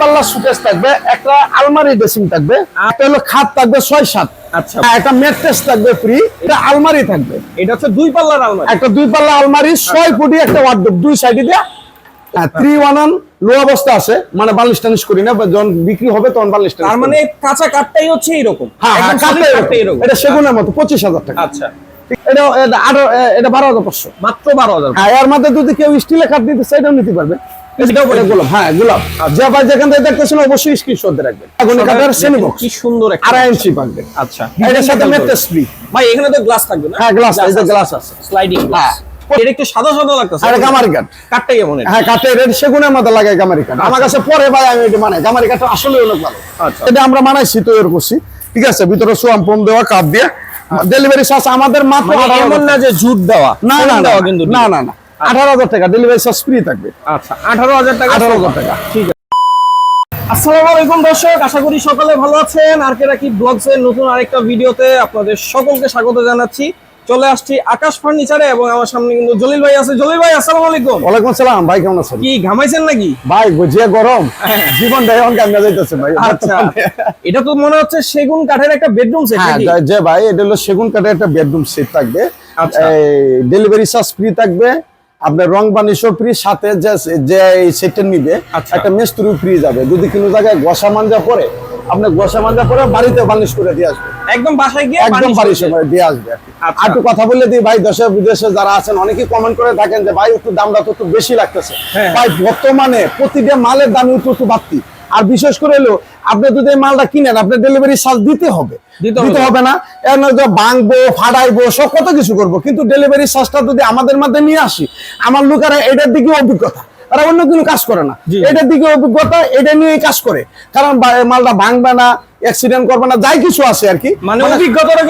পাল্লা সুকেস থাকবে একটা আলমারি ড্রেসিং থাকবে একটা হলো খাট থাকবে ছয় সাত আচ্ছা। একটা ম্যাট্রেস থাকবে ফ্রি এটা আলমারি থাকবে। এটা হচ্ছে দুই পাল্লার আলমারি। একটা দুই পাল্লা আলমারি ছয় ফুটি একটা ওয়ার্ডরোব দুই সাইডে দেয়া থ্রি ওয়ান ওয়ান লো অবস্থা আছে মানে বালিশ টানিশ করি না যখন বিক্রি হবে তখন বালিশ টানিশ তার মানে কাঁচা কাঠটাই হচ্ছে এইরকম। হ্যাঁ হ্যাঁ এটা সেগুনের মতো পঁচিশ হাজার টাকা। আচ্ছা। এটা এটা আরও এটা বারো হাজার পাঁচশো। মাত্র বারো হাজার। হ্যাঁ এর মধ্যে যদি কেউ স্টিলে কাঠ দিতে সেটাও নিতে পারবে। এটাও হ্যাঁ গোলাপ যে যেখান থেকে দেখতেছেন অবশ্যই স্ক্রিনশট রাখবেন। আগুনে কাঠের শ্রেণি বক্স কি সুন্দর একটা আড়াই ইঞ্চি পাকবে আচ্ছা। এটার সাথে ম্যাট্রেস ফ্রি ভাই এখানে তো গ্লাস থাকবে না? হ্যাঁ গ্লাস এই যে গ্লাস আছে। স্লাইডিং গ্লাস এটা একটু সাদা সাদা লাগতেছে। আর গামারি কাঠ। কাঠটাই এমন হ্যাঁ কাঠের রেড সেগুনের মধ্যে লাগাই গামারি কাঠ। আমার কাছে পরে ভাই আমি এটা মানে গামারি কাঠ আসলে অনেক ভালো। আচ্ছা। এটা আমরা মানাইছি তৈরি করছি। ঠিক আছে ভিতরে সোয়াম পম দেওয়া কাপ দিয়ে। ডেলিভারি চার্জ আমাদের মাত্র মানে 18,000 এমন না যে জুট দেওয়া। না না কিন্তু না না না। আঠারো হাজার টাকা ডেলিভারি চার্জ ফ্রি থাকবে। আচ্ছা আঠারো হাজার টাকা আঠারো হাজার টাকা ঠিক আছে। আসসালামু আলাইকুম দর্শক আশা করি সকালে ভালো আছেন। আর কে রাখি ব্লগস নতুন আরেকটা ভিডিওতে আপনাদের সকলকে স্বাগত জানাচ্ছি। চলে আসছি আকাশ ফার্নিচারে এবং আমার সামনে কিন্তু জলিল ভাই আছে। জলিল ভাই আসসালামু আলাইকুম। ওয়ালাইকুম আসসালাম ভাই কেমন আছেন? কি ঘামাইছেন নাকি? ভাই যে গরম। জীবন দেয় অঙ্কে যাইতেছে ভাই আচ্ছা। এটা তো মনে হচ্ছে সেগুন কাঠের একটা বেডরুম সেট হ্যাঁ নাকি? যে- যে ভাই এটা হলো সেগুন কাঠের একটা বেডরুম সেট থাকবে। আচ্ছা। ডেলিভারি চার্জ ফ্রি থাকবে। আপনার রং বানিশও ফ্রি সাথে যে যে সেটটা নিবে আচ্ছা। একটা মেস্তুরি ফ্রি যাবে যদি কোনো জায়গায় গোসা মাঞ্জা পরে আপনি গোসা মাঞ্জা পরে বাড়িতে বানিশ করে দিয়ে আসবে একদম বাসায় গিয়ে একদম বাড়ির সময় দিয়ে আসবে আর। আচ্ছা। আর একটু কথা বলে দিই ভাই দেশে বিদেশে যারা আছেন অনেকেই কমেন্ট করে থাকেন যে ভাই একটু দামটা তো একটু বেশি লাগতেছে হ্যাঁ। ভাই বর্তমানে প্রতিটা মালের দাম একটু একটু বাড়তি আর বিশেষ করে হলো আপনি যদি এই মালটা কিনেন আপনার ডেলিভারি চার্জ দিতে হবে দিতে হবে। না। এর ভাঙবো ফাটাইবো সব কত কিছু করব। কিন্তু ডেলিভারি চার্জটা যদি আমাদের মধ্যে নিয়ে আসি আমার লোকেরা এটার দিকে অভিজ্ঞতা। তারা অন্য কোনো কাজ করে না। এটার দিকে অভিজ্ঞতা এটা নিয়ে কাজ করে। কারণ মালটা ভাঙবে না অ্যাক্সিডেন্ট করবে না যাই কিছু আছে আর কি। মানে অভিজ্ঞতাটা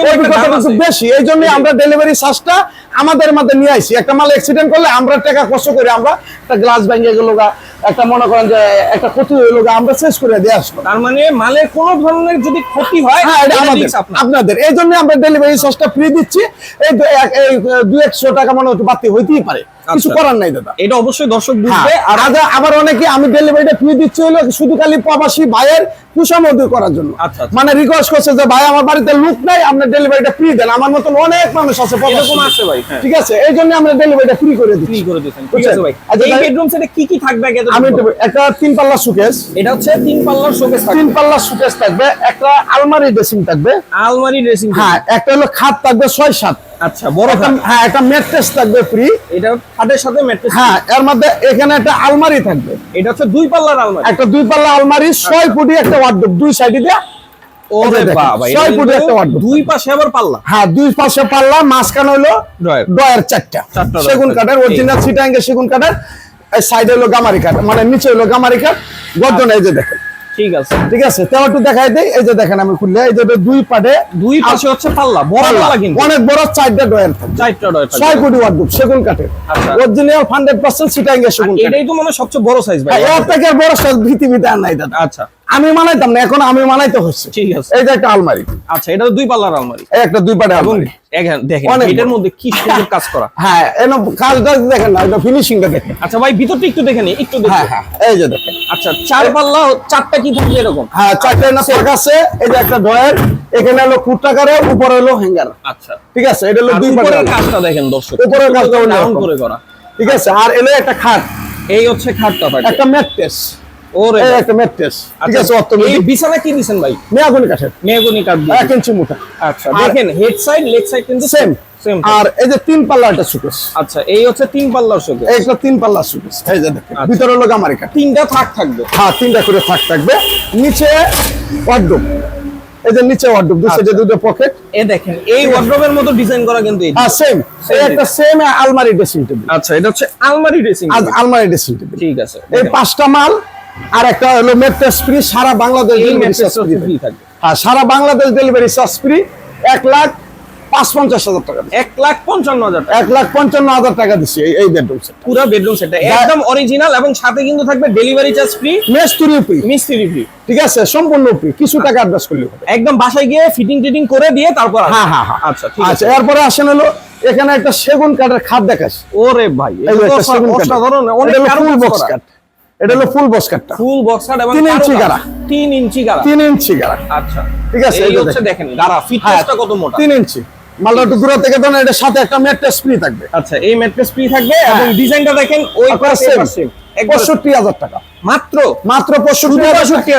কিন্তু বেশি এই জন্য আমরা ডেলিভারি চার্জটা আমাদের মধ্যে নিয়ে আইছি। একটা মাল অ্যাক্সিডেন্ট করলে আমরা টাকা কষ্ট করে আমরা একটা গ্লাস ভেঙে গেল গা একটা মনে করেন যে একটা ক্ষতি গা আমরা শেষ করে দিয়ে আসব। তার মানে মালের কোনো ধরনের যদি ক্ষতি হয় হ্যাঁ এটা এটা আমাদের আপনাদের। এই জন্য আমরা ডেলিভারি চার্জটা ফ্রি দিচ্ছি। এই দু- এক- দু একশো টাকা মনে হচ্ছে বাড়তি হইতেই পারে। কিছু আচ্ছা। করার নাই দাদা। এটা অবশ্যই দর্শক হ্যাঁ, বুঝবে। আর আবার অনেকে আমি ডেলিভারিটা ফ্রি দিচ্ছি হলো শুধু খালি প্রবাসী ভাইয়ের কুসামদি করার জন্য। মানে রিকোয়েস্ট করছে যে ভাই আমার বাড়িতে লুক নাই আপনার ডেলিভারিটা ফ্রি দেন। আমার মতন অনেক মানুষ আছে। এরকম আছে ভাই, হ্যাঁ। ঠিক আছে? এই জন্য আমরা ডেলিভারিটা ফ্রি করে দিই ফ্রি করে দিয়েছেন ঠিক আছে ভাই। আচ্ছা, এই বেডরুম সেটে কি কি থাকবে আমি। একটা তিন পাল্লা সুকেস এটা হচ্ছে তিন পাল্লার শোকেস থাকবে। তিন পাল্লা সুকেস থাকবে একটা আলমারি ড্রেসিং থাকবে। আলমারি ড্রেসিং হ্যাঁ একটা হলো খাট থাকবে ছয় সাত। আচ্ছা বড় হ্যাঁ একটা ম্যাট্রেস থাকবে ফ্রি এটা খাটের সাথে ম্যাট্রেস হ্যাঁ এর মধ্যে এখানে একটা আলমারি থাকবে। এটা হচ্ছে দুই পাল্লার আলমারি। একটা দুই পাল্লা আলমারি ছয় ফুটি একটা ওয়ার্ডরোব দুই সাইডে দেয়া। দুই পাশে আবার পাল্লা। হ্যাঁ দুই পাশে পাল্লা মাঝখানে হলো। ডয়ার চারটা। চারটা সেগুন কাঠের অরিজিনাল সিটাঙ্গে সেগুন কাঠের সাইডে হলো গামারি কাঠ মানে নিচে হলো গামারি কাঠ গর্জন এই যে দেখেন। ঠিক আছে। ঠিক আছে তেমন একটু দেখাই দেই। এই যে দেখেন আমি খুললে এই যে দুই পাটে দুই পাশে হচ্ছে পাল্লা বড় পাল্লা। পাল্লা কিন্তু। অনেক বড় চারটা ডয়ার সেগুন কাঠে আচ্ছা। অরিজিনাল সিটাঙ্গে সেগুন কাঠ এটাই তো মানে সবচেয়ে বড় সাইজ ভাই। হ্যাঁ, এর থেকে বড় সাইজ পৃথিবীতে আর নাই দাদা। আচ্ছা। আমি মানাইতাম না এখন আমি মানাইতে হচ্ছে। ঠিক আছে। এই যে একটা আলমারি। আচ্ছা এটা তো দুই পাল্লার আলমারি। এই একটা দুই পাটে এবং আলমারি। দেখেন এটার মধ্যে কি সুন্দর কাজ করা। হ্যাঁ এন কাজটা দেখেন না এটা ফিনিশিংটা দেখেন। আচ্ছা ভাই ভিতরটা একটু দেখে নি একটু হ্যাঁ দেখে হ্যাঁ এই যে দেখেন। আচ্ছা চার পাল্লা চারটা কি থাকবে এরকম? হ্যাঁ চারটে না ফাঁক আছে এই যে একটা ড্রয়ার এখানে হলো ফুটটাকারে উপরে হলো হ্যাঙ্গার। আচ্ছা। ঠিক আছে এটা হলো দুই উপরের কাজটা দেখেন দর্শক উপরের কাজটা ডাউন করে করা। ঠিক আছে আর এলো একটা খাট। এই হচ্ছে খাটটা একটা ম্যাট্রেস। ওরে এই একটা ম্যাট্রেস ঠিক আচ্ছা, আছে এই বিছানা কি দিছেন ভাই? মেয়াগুনি কাঠের। মেহগনি কাঠ দিয়ে। ইঞ্চি মোটা। আচ্ছা দেখেন হেড সাইড লেগ সাইড কিন্তু সেম সেম আর এই যে তিন পাল্লা একটা আচ্ছা এই হচ্ছে তিন পাল্লার শোকে এই তিন পাল্লা সুকেস এই যে দেখেন আচ্ছা। ভিতরে হলো গামারি কাঠ। তিনটা থাক থাকবে। হ্যাঁ তিনটা করে থাক থাকবে। নিচে ওয়ার্ডরোব এই যে নিচে ওয়ার্ডরোব দুই সাইডে দুটো পকেট এ দেখেন এই ওয়ার্ড্রোবের মতো ডিজাইন করা কিন্তু হ্যাঁ সেম এই একটা সেম আলমারি ড্রেসিং টেবিল আচ্ছা এটা হচ্ছে আলমারি ড্রেসিং আজ আলমারি ড্রেসিং টেবিল ঠিক আছে এই পাঁচটা মাল আর একটা হলো মেট্রেস ফ্রি সারা Bangladesh delivery charge free free থাকবে। হ্যাঁ সারা বাংলাদেশ ডেলিভারি চার্জ ফ্রি এক লাখ পাঁচ পঞ্চাশ হাজার টাকা এক লাখ পঞ্চান্ন হাজার এক লাখ পঞ্চান্ন হাজার টাকা দিচ্ছি এই- বেডরুম সেট পুরো বেডরুম সেটটা একদম অরিজিনাল এবং সাথে কিন্তু থাকবে ডেলিভারি চার্জ ফ্রি মেস্তুরি ফ্রি মিস্ত্রি ফ্রি ঠিক আছে? সম্পূর্ণ ফ্রি কিছু টাকা অ্যাডভান্স করলে হবে। একদম বাসায় গিয়ে ফিটিং টিটিং করে দিয়ে তারপর হ্যাঁ হ্যাঁ হ্যাঁ। আচ্ছা ঠিক আচ্ছা আছে। এরপরে আসেন হলো এখানে একটা সেগুন কাঠের খাট দেখাস ওরে ভাই। অসাধারণ। অনেক করা। কাঠ। এটা হলো ফুল বক্স কাটটা ফুল বক্স কাট এবং 3 ইঞ্চি। গাড়া। তিন ইঞ্চি গাড়া। 3 ইঞ্চি গাড়া। আচ্ছা। ঠিক আছে, এই হচ্ছে দেখেন। গাড়া ফিটনেসটা কত মোটা। তিন ইঞ্চি মালটা দূরে থেকে দেন এটার সাথে একটা ম্যাট্রেস ফ্রি থাকবে। আচ্ছা এই ম্যাট্রেস ফ্রি থাকবে হ্যাঁ। এবং ডিজাইনটা দেখেন ওই পাশে same, পাশে পঁয়ষট্টি হাজার টাকা। মাত্র? মাত্র পঁয়ষট্টি শুধু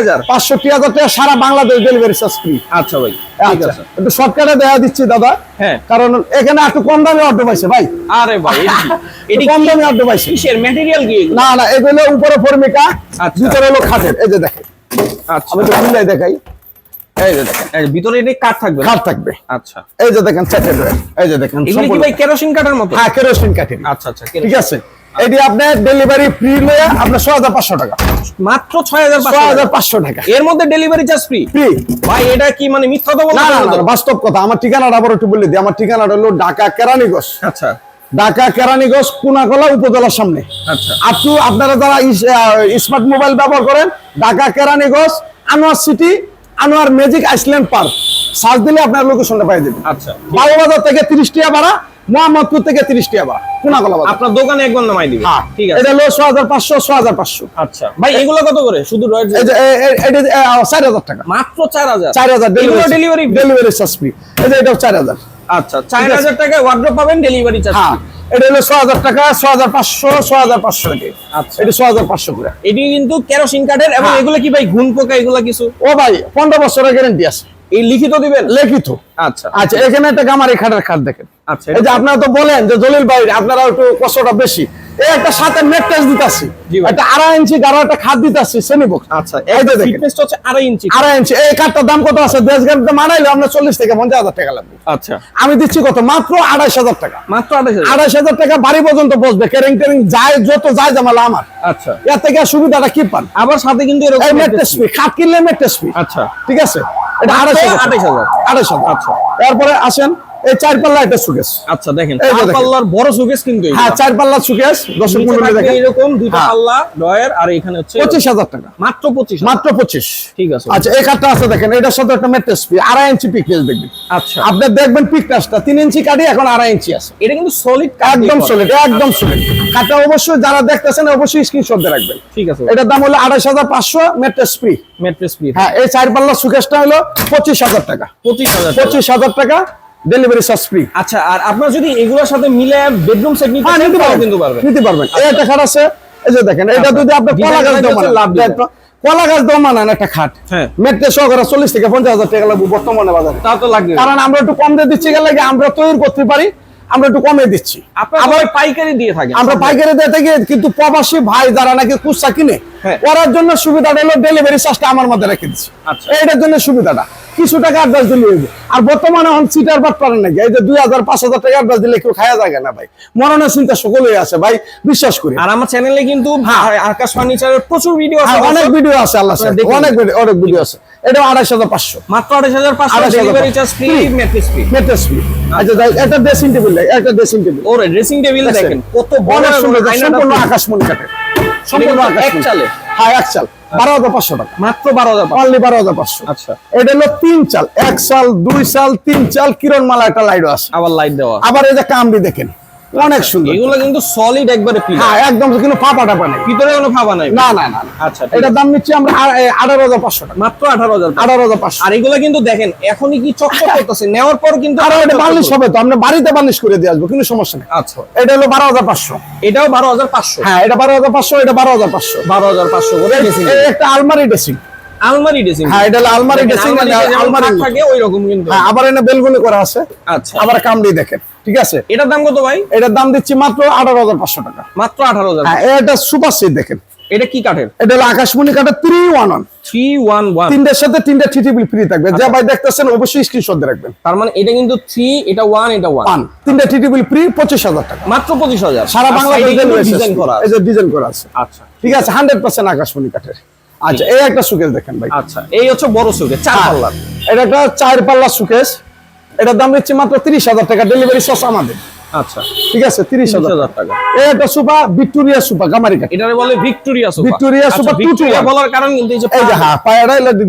হাজার পাঁচষট্টি হাজার টাকা সারা বাংলাদেশ ডেলিভারি চার্জ ফ্রি আচ্ছা ভাই ঠিক একটু শর্টকাটে দেখা দিচ্ছি দাদা। হ্যাঁ। কারণ এখানে একটু কম দামে অর্ডার পাইছে ভাই। আরে ভাই এটা কি? এটা কম দামে অর্ডার পাইছে। কিসের ম্যাটেরিয়াল কি না না এগুলো উপরে ফর্মিকা আচ্ছা। ভিতরে হলো খাটের। এই যে দেখেন। আচ্ছা। আমি তো দেখাই। এই যে দেখেন এই ভিতরে এটা কাঠ থাকবে না? থাকবে। আচ্ছা। এই যে দেখেন চারটে এই যে দেখেন এগুলো কি ভাই কেরোসিন কাঠের মতো? হ্যাঁ কেরোসিন কাঠের। আচ্ছা আচ্ছা ঠিক আছে? এটি আপনার ডেলিভারি ফ্রি লয়ে আপনার ছ হাজার পাঁচশো টাকা। মাত্র ছয় হাজার ছ হাজার পাঁচশো টাকা। এর মধ্যে ডেলিভারি চার্জ ফ্রি ফ্রি ভাই এটা কি মানে মিথ্যা তো না বাস্তব কথা। আমার ঠিকানাটা আবার একটু বলে দিই। আমার ঠিকানাটা হলো ঢাকা কেরানীগঞ্জ। আচ্ছা। ঢাকা কেরানীগঞ্জ কুনাকলা উপজেলার সামনে। আচ্ছা। আপনি আপনারা যারা স্মার্ট মোবাইল ব্যবহার করেন Dhaka Keraniganj Anwar city Anwar magic island park search দিলে আপনার লোকেশনটা পাই যাবেন। আচ্ছা। বাবুবাজার থেকে তিরিশ টাকা ভাড়া মোহাম্মদপুর থেকে তিরিশ টাকা ভাড়া কুনাকলা বাজার আপনার দোকানে একবার নামাই দিবে। হ্যাঁ ঠিক আছে। এটা হলো ছ হাজার পাঁচশো ছ হাজার পাঁচশো। আচ্ছা। ভাই এগুলো কত করে? শুধু চার হাজার টাকা। মাত্র চার হাজার চার হাজার ডেলিভারি ডেলিভারি চার্জ ফ্রি এই এটাও চার হাজার আচ্ছা চার হাজার টাকা ওয়ার্ড্রপ পাবেন ডেলিভারি চার্জ হ্যাঁ এটা হলো ছ হাজার টাকা ছ হাজার পাঁচশো ছ হাজার পাঁচশো আচ্ছা। এটা ছ হাজার পাঁচশো করে। এটি কিন্তু কেরোসিন এবং হ্যাঁ। এগুলো কি ভাই ঘুন পোকা এগুলো কিছু? ও ভাই পনেরো বছরের গ্যারেন্টি আছে। এই লিখিত দিবেন? লিখিত। আচ্ছা। আচ্ছা এখানে একটা গামারি খাটের খাট দেখেন। এই যে আপনারা তো বলেন যে জলিল ভাই আপনারা একটু কষ্টটা বেশি। এই একটা সাথে দিতাছি। একটা আড়াই ইঞ্চি গাড়ো একটা খাট দিতাছি সেমি বক্স আচ্ছা এই যে দেখেন। হচ্ছে আড়াই ইঞ্চি। আড়াই ইঞ্চি। এই কাঠটার দাম কত আছে? দেশ আপনার চল্লিশ থেকে পঞ্চাশ হাজার টাকা লাগবে। আচ্ছা। আমি দিচ্ছি কত? মাত্র আড়াইশ হাজার টাকা। মাত্র আড়াই হাজার। আড়াইশ হাজার টাকা বাড়ি পর্যন্ত বসবে। কেরিং টেরিং যায় যত যায় জামালা আমার। আচ্ছা। এর থেকে সুবিধাটা কি পান? আবার সাথে কিন্তু এরকম ফি খাট কিনলে ফি আচ্ছা। ঠিক আছে? এটা মাত্র আড়াইশ হাজার আড়াইশ হাজার। আচ্ছা। তারপরে আসেন এই চার পাল্লা একটা সুকেশ আচ্ছা দেখেন চার পাল্লার বড় শোকেস কিন্তু হ্যাঁ চার পনেরো দেখেন। এরকম দুইটা হ্যাঁ। পাল্লা ডয়ার আর এখানে হচ্ছে পঁচিশ হাজার টাকা। মাত্র পঁচিশ মাত্র পঁচিশ। ঠিক আছে। আচ্ছা এই আছে দেখেন এটার সাথে একটা মেট্রেস ফি আড়াই ইঞ্চি পিকনেস দেখবেন। আচ্ছা। আপনি দেখবেন পিকনেসটা ইঞ্চি কাটি এখন আড়াই ইঞ্চি আছে। এটা কিন্তু সলিড একদম সলিড একদম সলিড কাঠটা অবশ্যই যারা দেখতেছেন অবশ্যই স্ক্রিনশট দিয়ে রাখবেন। ঠিক আছে। এটার দাম হলো আড়াইশ হাজার পাঁচশো মেট্রেস ফ্রি ম্যাট্রেস ফ্রি হ্যাঁ এই চার পাল্লা সুকেশটা হলো পঁচিশ হাজার টাকা। পঁচিশ হাজার টাকা। ডেলিভারি চার্জ ফ্রি আচ্ছা আর আপনার যদি এগুলোর সাথে মিলে বেডরুম সেট নিতে হ্যাঁ চান, নিতে পারবেন নিতে পারবেন। খাট আছে এই যে দেখেন এটা যদি আপনি কলা গাছ টা লাভ। কলা গাছ মানান একটা খাট। হ্যাঁ। মেট্রে সহকারে চল্লিশ থেকে পঞ্চাশ হাজার টাকা লাগবে বর্তমানে বাজারে। তা তো লাগবে। কারণ আমরা একটু কম দিয়ে দিচ্ছি গেলে আমরা তৈরি করতে পারি আমরা একটু কমে দিচ্ছি। আবার পাইকারি দিয়ে থাকেন। আমরা পাইকারি দিয়ে থাকি কিন্তু প্রবাসী ভাই যারা নাকি কুচা কিনে হ্যাঁ। করার জন্য সুবিধাটা হলো ডেলিভারি চার্জটা আমার মধ্যে রেখে দিচ্ছি। আচ্ছা। এইটার জন্য সুবিধাটা। কিছু টাকা অ্যাডভান্স দিলে হইবে। আর বর্তমানে এখন সিটার বাট পারেন নাকি? এই যে দুই হাজার পাঁচ হাজার টাকা অ্যাডভান্স দিলে কেউ খাওয়া যায় না ভাই। মরণের চিন্তা সকলেই আছে ভাই বিশ্বাস করি। আর আমার চ্যানেলে কিন্তু আকাশ ফার্নিচারের প্রচুর ভিডিও আছে হ্যাঁ, অনেক ভিডিও আছে আল্লাহ। অনেক video- অনেক ভিডিও আছে। এটা আড়াইশ হাজার পাঁচশো। মাত্র আড়াইশ হাজার পাঁচশো 28,500 delivery charge free. Mattress free mattress free আচ্ছা একটা ড্রেসিং টেবিল একটা ড্রেসিং টেবিল ওরে ড্রেসিং টেবিল দেখেন। কত বড় সুন্দর সম্পূর্ণ free। আকাশমণি কাঠের। সম্পূর্ণ আকাশমণি চালে? হ্যাঁ এক চাল। বারো হাজার পাঁচশো টাকা। মাত্র বারো হাজার অনলি বারো হাজার পাঁচশো। আচ্ছা। এটা হলো তিন চাল এক চাল দুই চাল তিন চাল কিরণ মালা একটা লাইট আছে। আবার লাইট দেওয়া আবার এই যে কামড়ি দেখেন। অনেক সুন্দর। এগুলো কিন্তু সলিড একবারে হ্যাঁ একদম কিন্তু ফাঁপা টাপা নেই। ভিতরে কোনো ফাঁপা নাই। না না না। আচ্ছা এটার দাম নিচ্ছি আমরা আঠারো হাজার পাঁচশো টাকা। মাত্র আঠারো হাজার আঠারো হাজার পাঁচশো। আর এগুলো কিন্তু দেখেন এখনই কি চকচক করতেছে। নেওয়ার পর কিন্তু আর এটা বার্নিশ হবে তো আমরা বাড়িতে বার্নিশ করে দিয়ে আসব কোনো সমস্যা নেই। আচ্ছা। এটা হলো বারো হাজার পাঁচশো। এটাও বারো হাজার পাঁচশো। হ্যাঁ এটা বারো হাজার পাঁচশো এটা বারো হাজার পাঁচশো। বারো হাজার পাঁচশো করে একটা আলমারি ড্রেসিং আলমারি ড্রেসিং হ্যাঁ এটা আলমারি ড্রেসিং আলমারি আলমারি থাকে ওই রকম কিন্তু। হ্যাঁ আবার এনে বেলগুনি করা আছে। আচ্ছা। আবার কামড়ি দেখেন। ঠিক আছে? এটার দাম কত ভাই? এটার দাম দিচ্ছি মাত্র আঠারো হাজার পাঁচশো টাকা। মাত্র আঠারো হাজার। হ্যাঁ এটা সুপার সিট দেখেন। এটা কি কাঠের? এটা হলো আকাশমণি কাটা three one one three one one তিনটার সাথে তিনটা টিটিবিল ফ্রি থাকবে। যা ভাই দেখতেছেন অবশ্যই স্ক্রিনশট রাখবেন। তার মানে এটা কিন্তু থ্রি এটা ওয়ান এটা ওয়ান তিনটা টিটিবিল ফ্রি পঁচিশ হাজার টাকা। মাত্র পঁচিশ হাজার। সারা বাংলাদেশ ডিজাইন করা এই যে ডিজাইন করা আছে। আচ্ছা। ঠিক আছে হান্ড্রেড পার্সেন্ট আকাশমণি কাঠের। আচ্ছা এই একটা সুকেশ দেখেন ভাই। আচ্ছা এই হচ্ছে বড় সুকে চার হ্যাঁ, পাল্লার। এটা একটা চার পাল্লা সুকেশ এটার দাম দিচ্ছি মাত্র তিরিশ হাজার টাকা। ডেলিভারি চার্জ আমাদের। আচ্ছা। ঠিক আছে তিরিশ তিরিশ হাজার হাজার টাকা। এই সুপা ভিক্টোরিয়া সুপা গামারি কাঠ। এটারে বলে ভিক্টোরিয়া ভিক্টোরিয়া সোফা ভিক্টোরিয়া বলার কারণ কিন্তু এই যে এই হ্যাঁ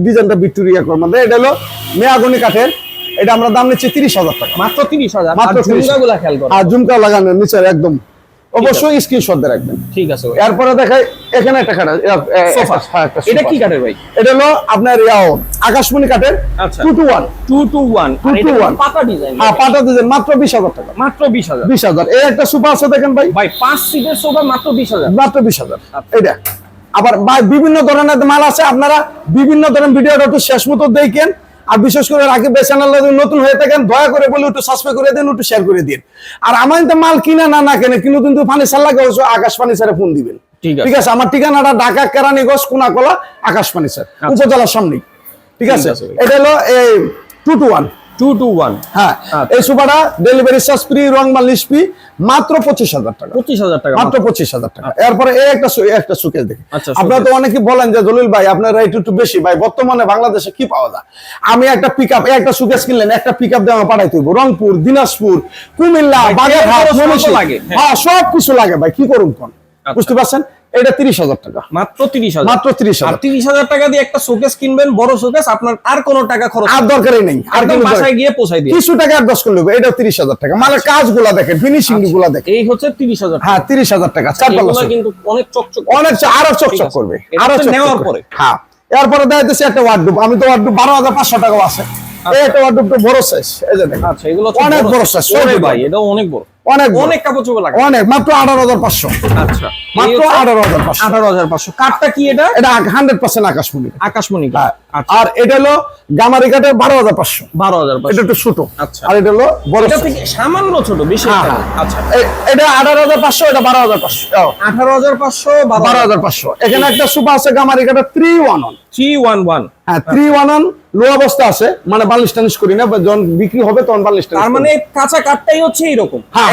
ডিজাইনটা ভিক্টোরিয়া কর এটা হলো মেয়াগুনি কাঠের। এটা আমরা দাম নিচ্ছি তিরিশ হাজার টাকা। মাত্র তিরিশ হাজার। মাত্র মাত্র 30,000 খেয়াল করো। আর ঝুমকা লাগানো নিচে একদম অবশ্যই স্ক্রিনশট দিয়ে রাখবেন। ঠিক আছে এরপরে দেখাই এখানে একটা সোফা হ্যাঁ এটা কি কাঠের ভাই? এটা হলো আপনার ইয়াও আকাশমণি কাঠের আচ্ছা। টু টু পাতা ডিজাইন হ্যাঁ মাত্র টাকা। এই একটা সুপার আছে দেখেন ভাই। ভাই পাঁচ সিটের সোফা মাত্র বিশ হাজার। মাত্র বিশ হাজার। এটা আবার বিভিন্ন ধরনের মাল আছে। আপনারা বিভিন্ন ধরনের ভিডিওটা একটু শেষ মতো দেখেন। আর বিশেষ করে রাকিব ভাই চ্যানেল নতুন হয়ে থাকেন দয়া করে বলে একটু সাবস্ক্রাইব করে দিন একটু শেয়ার করে দিন। আর আমার তো মাল কিনা না না কেনে কিন্তু কিন্তু ফার্নিচার লাগে অবশ্য আকাশ ফার্নিচারে ফোন দিবেন। ঠিক আছে। আমার ঠিকানাটা ঢাকা কেরানীগঞ্জ কোনাকলা আকাশ ফার্নিচার উপজেলার সামনে ঠিক আছে? এটা হলো এই টু টু ওয়ান হ্যাঁ আচ্ছা। এই সোফাটা ডেলিভারি চার্জ ফ্রি রং মালিশ ফি মাত্র পঁচিশ হাজার টাকা। পঁচিশ হাজার টাকা মাত্র পঁচিশ হাজার টাকা। এরপরে এই একটা একটা সুকেশ দেখি। আচ্ছা, আপনারা তো অনেকে বলেন যে জলিল ভাই আপনার রেট একটু বেশি। ভাই বর্তমানে বাংলাদেশে কি পাওয়া যায়? আমি একটা পিক আপ একটা সুকেশ কিনলেন একটা পিক আপ দিয়ে আমার পাঠাইতে রংপুর দিনাজপুর কুমিল্লা বাগেরহাট? হ্যাঁ। হ্যাঁ সব কিছু লাগে ভাই কি করুন কোন? আচ্ছা। বুঝতে পারছেন? এটা তিরিশ হাজার টাকা। মাত্র তিরিশ হাজার। মাত্র তিরিশ হাজার। তিরিশ হাজার টাকা দিয়ে একটা শোকেস কিনবেন বড় শোকেস আপনার আর কোনো টাকা খরচ আর দরকারই নেই। আর বাসায় গিয়ে পৌঁছাই দিয়ে। কিছু টাকা অ্যাডভান্স করলে হবে এটা তিরিশ হাজার টাকা। মালের কাজগুলা দেখেন ফিনিশিংগুলা দেখেন। এই হচ্ছে তিরিশ হাজার হ্যাঁ তিরিশ হাজার টাকা কিন্তু অনেক চকচক অনেক আরও চকচক করবে আরও নেওয়ার। পরে। হ্যাঁ এরপরে দেখাইতেছি একটা ওয়ার্ডরোব আমি তো ওয়ার্ডরোব বারো হাজার পাঁচশো টাকাও আছে। এই একটা ওয়ার্ডরোব বড় সাইজ এই যে দেখেন। আচ্ছা এগুলো অনেক বড় ওরে ভাই এটা অনেক বড়। অনেক অনেক কাপড় চোপড় লাগে। অনেক মাত্র আঠারো হাজার পাঁচশো। আচ্ছা। মাত্র আঠারো হাজার পাঁচশো। আঠারো হাজার পাঁচশো। কাঠটা কি এটা? এটা হান্ড্রেড পার্সেন্ট আকাশমণি। আকাশমণি হ্যাঁ। আচ্ছা। আর এটা হলো গামারি কাঠের বারো হাজার পাঁচশো। বারো হাজার এটা একটু ছোট। আচ্ছা। আর এটা হলো বড় থেকে সামান্য ছোট বেশি হ্যাঁ। হ্যাঁ। আচ্ছা। এটা আঠারো হাজার পাঁচশো এটা বারো হাজার পাঁচশো। আঠারো হাজার পাঁচশো বারো হাজার পাঁচশো। এখানে একটা সুপার আছে গামারি কাঠের three one one three one one হ্যাঁ থ্রি ওয়ান ওয়ান লো অবস্থা আছে। মানে বালিশ টানিশ করি না যখন বিক্রি হবে তখন বালিশ টানিশ তার মানে কাঁচা কাঠটাই হচ্ছে এইরকম। হ্যাঁ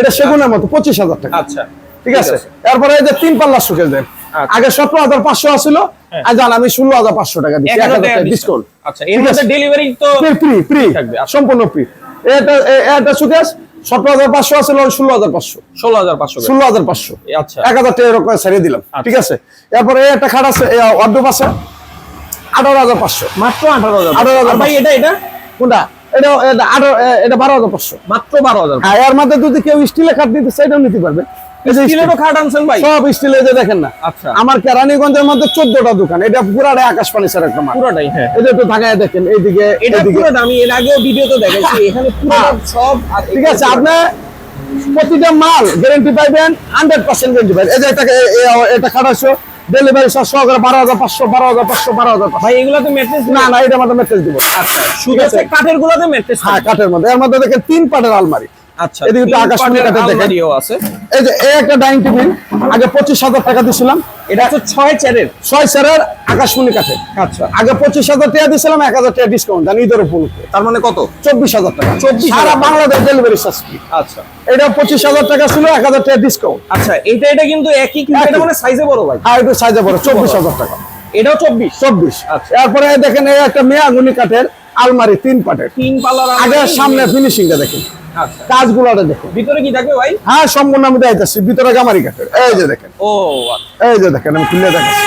এটা সেগুনের মতো পঁচিশ হাজার টাকা। আচ্ছা ঠিক আছে? এরপরে এই যে তিন পাল্লা সুখে দেন। আচ্ছা। আগে সতেরো হাজার পাঁচশো আসছিল হ্যাঁ। জান আমি ষোলো হাজার পাঁচশো টাকা দিচ্ছি এক এক হাজার হাজার টাকা টাকা discount। ডিসকাউন্ট আচ্ছা ডেলিভারি তো ফ্রি ফ্রি। সম্পূর্ণ ফ্রি এটা এটা সুকেশ সতেরো হাজার পাঁচশো আসছিল ষোলো হাজার পাঁচশো। ষোলো হাজার পাঁচশো ষোলো হাজার পাঁচশো। আচ্ছা। এক হাজার টাকা এরকম ছেড়ে দিলাম। ঠিক আছে? এরপরে একটা খাট আছে অর্ডব আছে। আঠারো হাজার পাঁচশো। মাত্র আঠারো হাজার আঠারো হাজার ভাই এটা এটা? কোনটা? এটা এটা আঠারো এটা বারো হাজার পাঁচশো। মাত্র বারো হাজার হ্যাঁ এর মধ্যে যদি কেউ স্টিলের নিতে নিতে পারবে। আচ্ছা। আমার কেরানীগঞ্জের মধ্যে চোদ্দটা দোকান এটা পুরাটাই আকাশ ফার্নিচার একটা মাল। পুরোটাই হ্যাঁ। যে একটু ঢাকায় দেখেন এইদিকে এটা পুরোটা আমি এর আগেও ভিডিওতে দেখাইছি এখানে হ্যাঁ। সব ঠিক আছে আপনি প্রতিটা মাল গ্যারেন্টি পাইবেন হান্ড্রেড পার্সেন্ট গ্যারেন্টি পাইবেন। এই যে এটাকে এ- এ- এটা খাটাইছো ডেলিভারি চার্জ সহকারে বারো হাজার পাঁচশো বারো হাজার পাঁচশো বারো হাজার ভাই এগুলোতে ম্যাট্রেস না না এটা আমাদের মেসেজ দিব। আচ্ছা ঠিক আছে। কাঠের গুলোতে ম্যাট্রেস হ্যাঁ কাঠের মধ্যে। এর মধ্যে দেখেন তিন পাটের আলমারি। আচ্ছা এদিকে আকাশমণি দেখেন। আছে। এই যে এই একটা ডাইনিং টেবিল আগে পঁচিশ হাজার টাকা দিছিলাম। এটা হচ্ছে ছয় চেয়ারের। ছয় সেরের আকাশমণি কাঠের আচ্ছা। আগে টাকা দিছিলাম টাকা ডিসকাউন্ট জানি ঈদের উপলক্ষে। তার মানে কত? চব্বিশ হাজার টাকা। 24,000 সারা বাংলাদেশ ডেলিভারি চার্জ আচ্ছা। এটা পঁচিশ হাজার টাকা ছিল টাকা ডিসকাউন্ট আচ্ছা এটা এটা কিন্তু একই কিন্তু এটা মানে সাইজে বড় ভাই। আর একটু সাইজে টাকা। এটাও চব্বিশ? চব্বিশ। আচ্ছা। এরপরে দেখেন এই একটা মেয়াগুনি কাঠের আলমারি তিন পাটের। তিন পাল্লার আগে। সামনে ফিনিশিংটা দেখেন। আচ্ছা। কাজগুলোটা দেখুন। ভিতরে কি থাকবে ভাই? হ্যাঁ সম্পূর্ণ আমি দেখাইতেছি ভিতরে গামারি কাঠের। এই যে দেখেন। ও আচ্ছা। এই যে দেখেন আমি খুলে দেখাচ্ছি।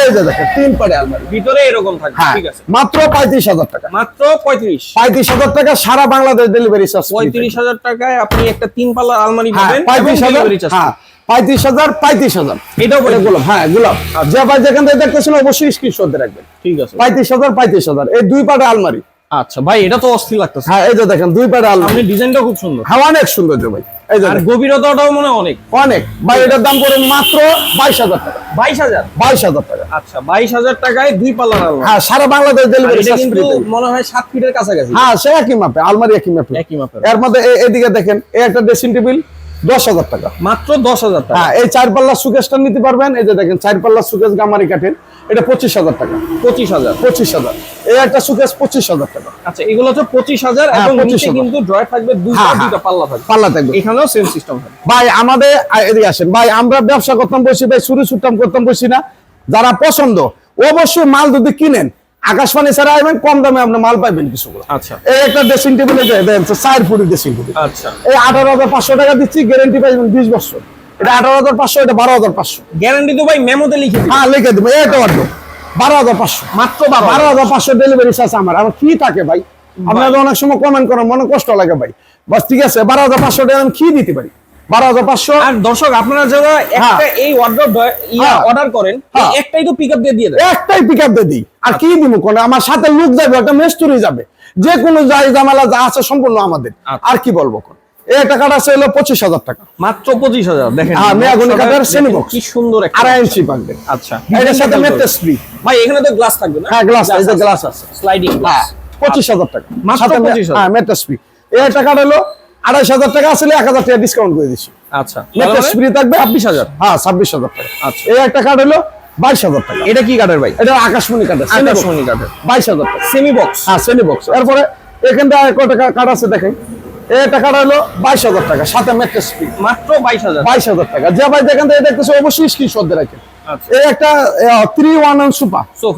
এই যে দেখেন তিন পাটে আলমারি। ভিতরে এরকম থাকবে হ্যাঁ ঠিক আছে। মাত্র পঁয়ত্রিশ হাজার টাকা। মাত্র পঁয়ত্রিশ? পঁয়ত্রিশ হাজার টাকা সারা বাংলাদেশ ডেলিভারি চার্জ পঁয়ত্রিশ হাজার টাকায় আপনি একটা তিন পাল্লার আলমারি হ্যাঁ পাবেন এবং পঁয়ত্রিশ হাজার delivery charge হ্যাঁ পঁয়ত্রিশ হাজার পঁয়ত্রিশ হাজার। এটাও এটা বলে গোলাপ হ্যাঁ গোলাপ। যে যেখান থেকে দেখতেছেন অবশ্যই স্ক্রিনশট রাখবেন। ঠিক আছে। পঁয়ত্রিশ হাজার পঁয়ত্রিশ হাজার। এই দুই পাটে আলমারি। আচ্ছা ভাই এটা তো অস্থির লাগতেছে। হ্যাঁ এই যে দেখেন দুই আলমারি আপনি ডিজাইনটা খুব সুন্দর। হ্যাঁ অনেক সৌন্দর্য ভাই। এই যে আর গভীরতাটাও মনে অনেক। অনেক। ভাই এটার দাম পড়ে মাত্র বাইশ হাজার টাকা। বাইশ হাজার? বাইশ হাজার টাকা। আচ্ছা বাইশ হাজার টাকায় দুই পাল্লার আলমারি হ্যাঁ সারা বাংলাদেশ ডেলিভারি এটা কিন্তু মনে হয় সাত ফিটের কাছাকাছি। হ্যাঁ সে একই মাপে আলমারি একই মাপে। একই মাপের। এর মধ্যে এদিকে দেখেন এই একটা ড্রেসিং টেবিল দশ হাজার টাকা। মাত্র দশ হাজার টাকা। হ্যাঁ এই চার পাল্লা সুকেশটা নিতে পারবেন। এই যে দেখেন চার পাল্লা সুকেশ গামারি কাঠের এটা পঁচিশ হাজার টাকা। পঁচিশ হাজার। পঁচিশ হাজার। এই একটা সুকেশ পঁচিশ হাজার টাকা। আচ্ছা এগুলো হচ্ছে পঁচিশ হাজার হ্যাঁ, এবং 25,000 নিচে কিন্তু ড্রয়ার থাকবে দুইটা হ্যাঁ, হ্যাঁ। পাল্লা থাকবে। পাল্লা থাকবে। এখানেও সেম সিস্টেম থাকবে। ভাই আমাদের এদিকে আসেন। ভাই আমরা ব্যবসা করতাম বসি ভাই শুরু ছুটতাম করতাম বসি না। যারা পছন্দ অবশ্যই মাল যদি কিনেন আকাশবাণী ছাড়া আসবেন কম দামে আপনি মাল পাইবেন কিছুগুলো। আচ্ছা। এই একটা ড্রেসিং টেবিল দেন চার ফুটের ড্রেসিং টেবিল আচ্ছা। এই আঠারো হাজার পাঁচশো টাকা দিচ্ছি গ্যারেন্টি পাইবেন বিশ বছর। এটা আঠারো হাজার পাঁচশো এটা বারো হাজার পাঁচশো। গ্যারান্টি তো ভাই মেমোতে লিখে হ্যাঁ লিখে দেবো এটা অর্ডার বারো হাজার পাঁচশো। মাত্র বারো হাজার পাঁচশো। ডেলিভারি চার্জ আমার। আমার কি থাকে ভাই? আপনাদের অনেক সময় কমেন্ট করেন মনে কষ্ট লাগে ভাই। বাস ঠিক আছে বারো হাজার পাঁচশো টাকা আমি কি দিতে পারি? বারো হাজার পাঁচশো। আর দর্শক আপনারা যারা একটা এই ওয়ার্ড্রপ ইয়া হ্যাঁ। অর্ডার করেন হ্যাঁ। একটাই তো পিকআপ দিয়ে দিয়ে দেন। একটাই পিক আপ দিয়ে দিই। আর কি দিব কোন? আমার সাথে লোক যাবে একটা মেস্তুরি যাবে। যে কোনো যাই জামালা যা আছে সম্পূর্ণ আমাদের। আচ্ছা। আর কি বলব কোন? এই টাকাটা আছে হলো পঁচিশ হাজার টাকা। মাত্র পঁচিশ হাজার দেখেন। হ্যাঁ, মেয়াগুনি কাঠের semi কি সুন্দর আড়াই ইঞ্চি পাকবে আচ্ছা। এটার সাথে মেট্রেস ফ্রি ভাই এখানে তো গ্লাস থাকবে না? হ্যাঁ গ্লাস এই যে গ্লাস আছে। স্লাইডিং হ্যাঁ পঁচিশ হাজার টাকা। মাত্র 25,000 হ্যাঁ মেট্রেস ফ্রি এই টাকাটা হলো আড়াইশ হাজার টাকা আসলে এক হাজার টাকা ডিসকাউন্ট করে দিচ্ছি আচ্ছা ফ্রি থাকবে ছাব্বিশ হাজার। হ্যাঁ ছাব্বিশ হাজার টাকা। আচ্ছা। এই একটা কার্ড হলো বাইশ হাজার টাকা। এটা কি কাঠের ভাই? এটা আকাশমণি আকাশমণি কাঠের বাইশ হাজার টাকা। সেমি বক্স হ্যাঁ শ্রেণি বক্স এরপরে এখানটা কত কার্ড আছে দেখেন। এই টাকাটা হলো বাইশ হাজার টাকা সাথে ফ্রি মাত্র বাইশ হাজার। বাইশ হাজার টাকা। যে ভাই দেখেন এটা দেখতেছে অবশ্যই স্ক্রিনশট দিয়ে রাখেন। আচ্ছা। এই একটা থ্রি ওয়ান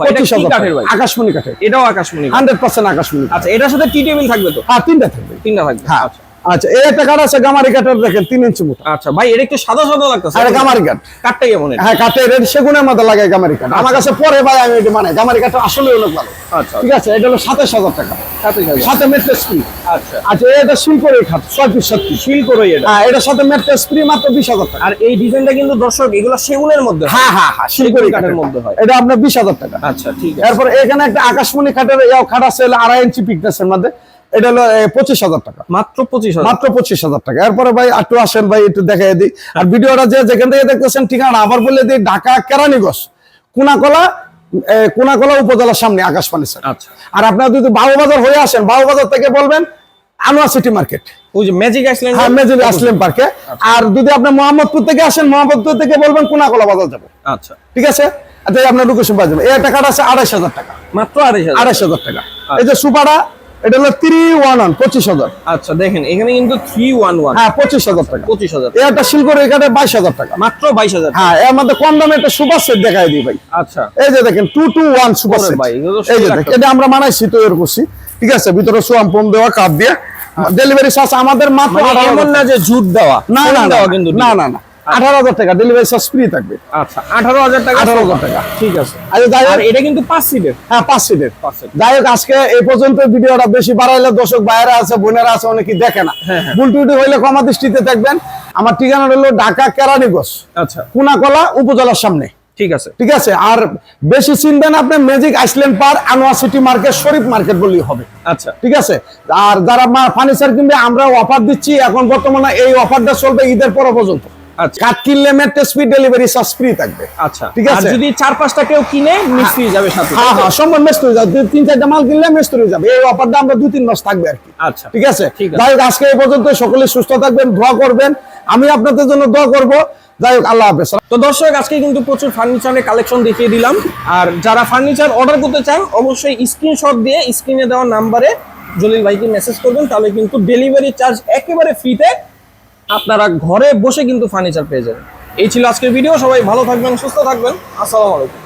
পঁচিশ হাজার কাঠের? আকাশমণি কাঠের এটাও আকাশমণি। হান্ড্রেড পার্সেন্ট আকাশমণি আচ্ছা এটার সাথে টি টেবিল থাকবে তো? হ্যাঁ তিনটা থাকবে। তিনটা থাকবে হ্যাঁ। আচ্ছা। আচ্ছা এই একটা কাঠ আছে গামারি কাঠের দেখেন তিন ইঞ্চি মোটা। আচ্ছা ভাই এটা একটু সাদা সাদা লাগতেছে। আর গামারি কাঠ কাঠটা কেমন? হ্যাঁ কাঠের এটা সেগুনের মধ্যে লাগে গামারি কাঠ আমার কাছে পরে ভাই আমি এটা মানে গামারি কাঠ আসলে অনেক ভালো। আচ্ছা ঠিক আছে এটা হলো সাতাশ হাজার টাকা। সাথে মেট্রেস ফ্রি আচ্ছা। আচ্ছা এটা শিল্পের খাট ছয় পিস সাত পিস ফিল করো এটা। হ্যাঁ এটার সাথে মেট্রেস ফ্রি মাত্র বিশ হাজার টাকা। আর এই ডিজাইনটা কিন্তু দর্শক এগুলো সেগুনের মধ্যে হ্যাঁ। হ্যাঁ হ্যাঁ শিল্পের কাঠের কাঠের মধ্যে হয়। এটা আপনার বিশ হাজার টাকা। আচ্ছা ঠিক আছে। এরপর এখানে একটা আকাশমণি খাটের ইয়াও খাট আছে আড়াই ইঞ্চি পিকনেসের মধ্যে। এটা হলো পঁচিশ হাজার টাকা। মাত্র পঁচিশ মাত্র পঁচিশ হাজার টাকা। এরপরে ভাই একটু আসেন ভাই একটু দেখাই দিই। আর ভিডিওটা যে যেখান থেকে দেখতেছেন ঠিকানা আবার বলে দিই ঢাকা কেরানীগঞ্জ কোনাকলা কোনাকলা উপজেলার সামনে আকাশ ফার্নিচার আচ্ছা। আর আপনারা যদি বাবুবাজার হয়ে আসেন বাবুবাজার থেকে বলবেন আনোয়ার সিটি মার্কেট। ওই যে ম্যাজিক আইসল্যান্ড হ্যাঁ মেজুরি আসলেম পার্কে আর যদি আপনি মোহাম্মদপুর থেকে আসেন মোহাম্মদপুর থেকে বলবেন কোনাকলা বাজার যাব। আচ্ছা। ঠিক আছে? আচ্ছা আপনার লোকেশন পাওয়া যাবে। এই টাকাটা আছে আড়াইশ হাজার টাকা। মাত্র আড়াইশ হাজার। আড়াইশ হাজার টাকা। এই যে সুপারা এটা হলো থ্রি ওয়ান ওয়ান পঁচিশ হাজার। আচ্ছা দেখেন এখানে কিন্তু থ্রি ওয়ান ওয়ান হ্যাঁ পঁচিশ হাজার টাকা। পঁচিশ হাজার এখানে বাইশ হাজার টাকা। মাত্র বাইশ হাজার হ্যাঁ এর মধ্যে কম দামে একটা সুপার সেট দেখাই দিই ভাই। আচ্ছা। এই যে দেখেন two two one super set. ভাই, এই যে দেখেন এটা আমরা মানাইছি তৈরি করছি। ঠিক আছে ভিতরে সোয়াম পম দেওয়া কাপ দিয়ে। ডেলিভারি চার্জ আমাদের মাত্র মানে এমন না যে জুট দেওয়া না না না কিন্তু না না না। আঠারো হাজার টাকা ডেলিভারি চার্জ ফ্রি থাকবে। আচ্ছা আঠারো হাজার টাকা আঠারো হাজার টাকা ঠিক আছে। আচ্ছা যাই হোক এটা কিন্তু পাঁচ সিটের হ্যাঁ পাঁচ সিটের যাই হোক আজকে এই পর্যন্ত ভিডিওটা বেশি বাড়াইলে দর্শক বাইরে আছে বোনেরা আছে অনেকে দেখে না। হ্যাঁ, হ্যাঁ। ভুল টুটি হইলে ক্ষমা দৃষ্টিতে দেখবেন। আমার ঠিকানা হলো ঢাকা কেরানীগঞ্জ। আচ্ছা। কুনাকলা উপজেলার সামনে। ঠিক আছে। ঠিক আছে? আর বেশি চিনবেন আপনি ম্যাজিক আইসল্যান্ড পার Anwar city market Sharif market বললেই হবে। আচ্ছা। ঠিক আছে? আর যারা ফার্নিচার কিনবে আমরা অফার দিচ্ছি। এখন বর্তমানে এই অফারটা চলবে ঈদের পর পর্যন্ত। আচ্ছা। কাঠ কিনলে mattress free delivery charge free থাকবে। আচ্ছা। ঠিক আর আছে। যদি চার পাঁচটা কেউ কিনে মিস্ত্রি যাবে সাথে হ্যাঁ হ্যাঁ সম্মান মেস্তরি যাবে। তিন চারটা মাল কিনলে মেস্তরি যাবে। এই অফারটা আমরা দুই তিন মাস থাকবে আর কি। আচ্ছা। ঠিক আছে? ঠিক আছে। যাই আজকে এই পর্যন্ত সকলে সুস্থ থাকবেন দোয়া করবেন। আমি আপনাদের জন্য দোয়া করব। যাই হোক আল্লাহ হাফেজ। তো দর্শক আজকে কিন্তু প্রচুর ফার্নিচারের কালেকশন দেখিয়ে দিলাম। আর যারা ফার্নিচার অর্ডার করতে চান অবশ্যই স্ক্রিনশট দিয়ে স্ক্রিনে দেওয়া নাম্বারে জলিল ভাইকে মেসেজ করবেন। তাহলে কিন্তু ডেলিভারি চার্জ একেবারে ফ্রিতে আপনারা ঘরে বসে কিন্তু ফার্নিচার পেয়ে যাবেন। এই ছিল আজকের ভিডিও সবাই ভালো থাকবেন, সুস্থ থাকবেন। আসসালামু আলাইকুম।